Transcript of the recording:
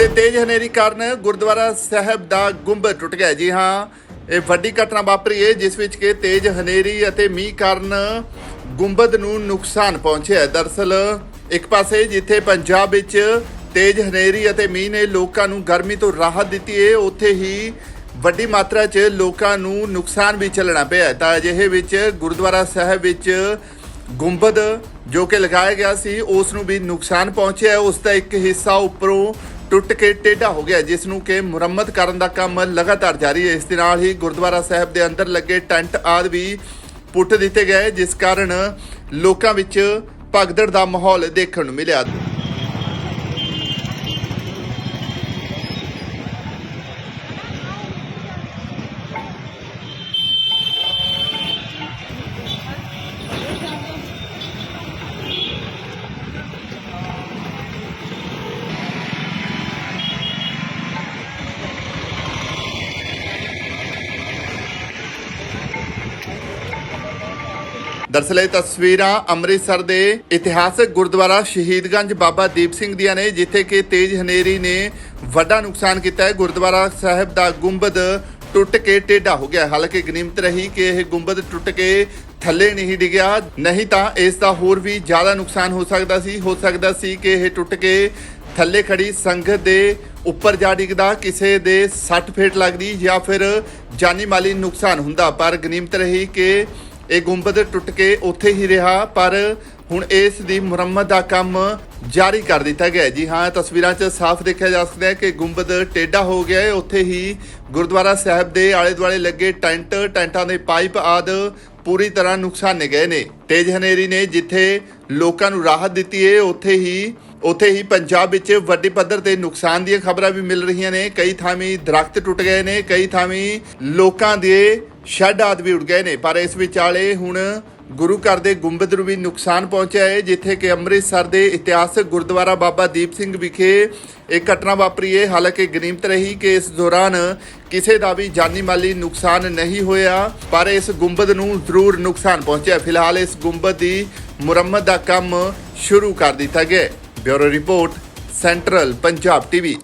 ਤੇ ਤੇਜ਼ ਹਨੇਰੀ ਕਾਰਨ ਗੁਰਦੁਆਰਾ ਸਾਹਿਬ ਦਾ ਗੁੰਬਦ ਟੁੱਟ ਗਿਆ ਜੀ ਹਾਂ, ਇਹ ਵੱਡੀ ਘਟਨਾ ਵਾਪਰੀ ਹੈ, ਜਿਸ ਵਿੱਚ ਕਿ ਤੇਜ਼ ਹਨੇਰੀ ਅਤੇ ਮੀਂਹ ਕਾਰਨ ਗੁੰਬਦ ਨੂੰ ਨੁਕਸਾਨ ਪਹੁੰਚਿਆ ਹੈ। ਦਰਅਸਲ ਇੱਕ ਪਾਸੇ ਜਿੱਥੇ ਪੰਜਾਬ ਵਿੱਚ ਤੇਜ਼ ਹਨੇਰੀ ਅਤੇ ਮੀਂਹ ਨੇ ਲੋਕਾਂ ਨੂੰ ਗਰਮੀ ਤੋਂ ਰਾਹਤ ਦਿੱਤੀ ਹੈ, ਉੱਥੇ ਹੀ ਵੱਡੀ ਮਾਤਰਾ 'ਚ ਲੋਕਾਂ ਨੂੰ ਨੁਕਸਾਨ ਵੀ ਝੱਲਣਾ ਪਿਆ ਤਾਂ ਅਜਿਹੇ ਵਿੱਚ ਗੁਰਦੁਆਰਾ ਸਾਹਿਬ ਵਿੱਚ ਗੁੰਬਦ ਜੋ ਕਿ ਲਗਾਇਆ ਗਿਆ ਸੀ, ਉਸ ਨੂੰ ਵੀ ਨੁਕਸਾਨ ਪਹੁੰਚਿਆ ਹੈ। ਉਸ ਦਾ ਇੱਕ ਹਿੱਸਾ ਉੱਪਰੋਂ ਟੁੱਟ ਕੇ ਟੇਢਾ ਹੋ ਗਿਆ, ਜਿਸ ਨੂੰ ਕਿ ਮੁਰੰਮਤ ਕਰਨ ਦਾ ਕੰਮ ਲਗਾਤਾਰ ਜਾਰੀ ਹੈ। ਇਸ ਦੇ ਨਾਲ ਹੀ ਗੁਰਦੁਆਰਾ ਸਾਹਿਬ ਦੇ ਅੰਦਰ ਲੱਗੇ ਟੈਂਟ ਆਦਿ ਵੀ ਪੁੱਟ ਦਿੱਤੇ ਗਏ, ਜਿਸ ਕਾਰਨ ਲੋਕਾਂ ਵਿੱਚ ਭਗਦੜ ਦਾ ਮਾਹੌਲ ਦੇਖਣ ਨੂੰ ਮਿਲਿਆ। ਦਰਅਸਲ ਇਹ ਤਸਵੀਰਾਂ ਅੰਮ੍ਰਿਤਸਰ ਦੇ ਇਤਿਹਾਸਕ ਗੁਰਦੁਆਰਾ ਸ਼ਹੀਦਗੰਜ ਬਾਬਾ ਦੀਪ ਸਿੰਘ ਦੀਆਂ ਨੇ, ਜਿੱਥੇ ਕਿ ਤੇਜ਼ ਹਨੇਰੀ ਨੇ ਵੱਡਾ ਨੁਕਸਾਨ ਕੀਤਾ ਹੈ। ਗੁਰਦੁਆਰਾ ਸਾਹਿਬ ਦਾ ਗੁੰਬਦ ਟੁੱਟ ਕੇ ਟੇਢਾ ਹੋ ਗਿਆ। ਹਾਲਾਂਕਿ ਗਨੀਮਤ ਰਹੀ ਕਿ ਇਹ ਗੁੰਬਦ ਟੁੱਟ ਕੇ ਥੱਲੇ ਨਹੀਂ ਡਿੱਗਿਆ। ਨਹੀਂ ਤਾਂ ਇਸ ਦਾ ਹੋਰ ਵੀ ਜ਼ਿਆਦਾ ਨੁਕਸਾਨ ਹੋ ਸਕਦਾ ਸੀ। ਹੋ ਸਕਦਾ ਸੀ ਕਿ ਇਹ ਟੁੱਟ ਕੇ ਥੱਲੇ ਖੜੀ ਸੰਗਤ ਦੇ ਉੱਪਰ ਜਾ ਡਿੱਗਦਾ, ਕਿਸੇ ਦੇ ਸੱਟ ਫੇਟ ਲੱਗਦੀ ਜਾਂ ਫਿਰ ਜਾਨੀ ਮਾਲੀ ਨੁਕਸਾਨ ਹੁੰਦਾ। ਪਰ ਗਨੀਮਤ ਰਹੀ ਕਿ ਇਹ ਗੁੰਬਦ ਟੁੱਟ ਕੇ ਉੱਥੇ ਹੀ ਰਿਹਾ, ਪਰ ਹੁਣ ਇਸ ਦੀ ਮੁਰੰਮਤ ਦਾ ਕੰਮ ਜਾਰੀ ਕਰ ਦਿੱਤਾ ਗਿਆ ਜੀ ਹਾਂ ਤਸਵੀਰਾਂ 'ਚ ਸਾਫ਼ ਦੇਖਿਆ ਜਾ ਸਕਦਾ ਹੈ ਕਿ ਗੁੰਬਦ ਟੇਢਾ ਹੋ ਗਿਆ ਹੈ। ਉੱਥੇ ਹੀ ਗੁਰਦੁਆਰਾ ਸਾਹਿਬ ਦੇ ਆਲੇ ਦੁਆਲੇ ਲੱਗੇ ਟੈਂਟ, ਟੈਂਟਾਂ ਦੇ ਪਾਈਪ ਆਦ ਪੂਰੀ ਤਰ੍ਹਾਂ ਨੁਕਸਾਨੇ ਗਏ ਨੇ। ਤੇਜ਼ ਹਨੇਰੀ ਨੇ ਜਿੱਥੇ ਲੋਕਾਂ ਨੂੰ ਰਾਹਤ ਦਿੱਤੀ ਹੈ ਉੱਥੇ ਹੀ ਉੱਥੇ ਹੀ ਪੰਜਾਬ ਵਿੱਚ ਵੱਡੇ ਪੱਧਰ ਤੇ ਨੁਕਸਾਨ ਦੀਆਂ ਖਬਰਾਂ ਵੀ ਮਿਲ ਰਹੀਆਂ ਨੇ। ਕਈ ਥਾਵੀਂ ਦਰਖਤ ਟੁੱਟ ਗਏ ਨੇ, ਕਈ ਥਾਵੀਂ ਲੋਕਾਂ ਦੇ ਸ਼ੈੱਡ ਆਦਿ ਵੀ ਉੱਡ ਗਏ ਨੇ। ਪਰ ਇਸ ਵਿਚਾਲੇ ਹੁਣ ਗੁਰੂ ਘਰ ਦੇ ਗੁੰਬਦ ਨੂੰ ਵੀ ਨੁਕਸਾਨ ਪਹੁੰਚਿਆ ਹੈ, ਜਿੱਥੇ ਕਿ ਅੰਮ੍ਰਿਤਸਰ ਦੇ ਇਤਿਹਾਸਕ ਗੁਰਦੁਆਰਾ ਬਾਬਾ ਦੀਪ ਸਿੰਘ ਵਿਖੇ ਇਹ ਘਟਨਾ ਵਾਪਰੀ ਹੈ। ਹਾਲਾਂਕਿ ਗਨੀਮਤ ਰਹੀ ਕਿ ਇਸ ਦੌਰਾਨ ਕਿਸੇ ਦਾ ਵੀ ਜਾਨੀ ਮਾਲੀ ਨੁਕਸਾਨ ਨਹੀਂ ਹੋਇਆ, ਪਰ ਇਸ ਗੁੰਬਦ ਨੂੰ ਜ਼ਰੂਰ ਨੁਕਸਾਨ ਪਹੁੰਚਿਆ। ਫਿਲਹਾਲ ਇਸ ਗੁੰਬਦ ਦੀ ਮੁਰੰਮਤ ਦਾ ਕੰਮ ਸ਼ੁਰੂ ਕਰ ਦਿੱਤਾ ਗਿਆ bureau report, central Punjab TV.